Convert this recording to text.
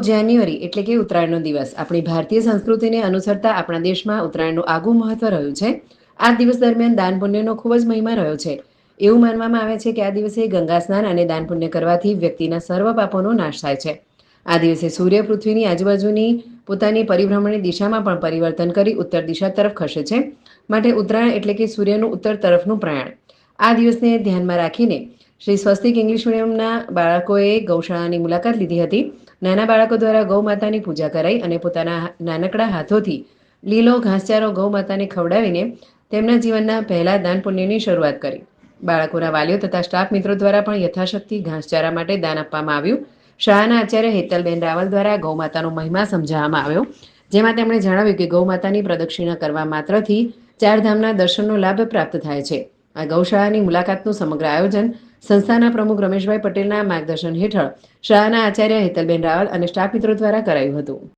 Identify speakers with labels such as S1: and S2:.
S1: જાન્યુઆરી એટલે કે ઉત્તરાયણનો દિવસ. આપણી ભારતીય સંસ્કૃતિને અનુસરતા આપણા દેશમાં ઉત્તરાયણનું આગવું મહત્વ રહ્યું છે. આ દિવસ દરમિયાન દાન પુણ્યનો ખૂબ જ મહિમા રહ્યો છે. એવું માનવામાં આવે છે કે આ દિવસે ગંગા સ્નાન અને દાન પુણ્ય કરવાથી વ્યક્તિના સર્વ પાપોનો નાશ થાય છે. આ દિવસે સૂર્ય પૃથ્વીની આજુબાજુની પોતાની પરિભ્રમણની દિશામાં પણ પરિવર્તન કરી ઉત્તર દિશા તરફ ખસે છે. માટે ઉત્તરાયણ એટલે કે સૂર્યનું ઉત્તર તરફનું પ્રયાણ. આ દિવસને ધ્યાનમાં રાખીને શ્રી સ્વસ્તિક ઇંગ્લિશ મીડિયમના બાળકોએ ગૌશાળાની મુલાકાત લીધી હતી. નાના બાળકો દ્વારા ગૌ માતાની પૂજા કરાઈ અને પોતાના નાનકડા હાથોથી લીલો ઘાસચારો ગૌ માતાને ખવડાવીને તેમના જીવનના પહેલા દાન પુણ્યની શરૂઆત કરી. બાળકોના વાલીઓ તથા સ્ટાફ મિત્રો દ્વારા પણ યથાશક્તિ ઘાસચારા માટે દાન આપવામાં આવ્યું. શાળાના આચાર્ય હેતલબેન રાવલ દ્વારા ગૌ માતાનો મહિમા સમજાવવામાં આવ્યો, જેમાં તેમણે જણાવ્યું કે ગૌ માતાની પ્રદક્ષિણા કરવા માત્રથી ચારધામના દર્શનનો લાભ પ્રાપ્ત થાય છે. આ ગૌશાળાની મુલાકાતનું સમગ્ર આયોજન સંસ્થાના પ્રમુખ રમેશભાઈ પટેલના માર્ગદર્શન હેઠળ શાળાના આચાર્ય હેતલબેન રાવલ અને સ્ટાફ મિત્રો દ્વારા કરાયું હતું.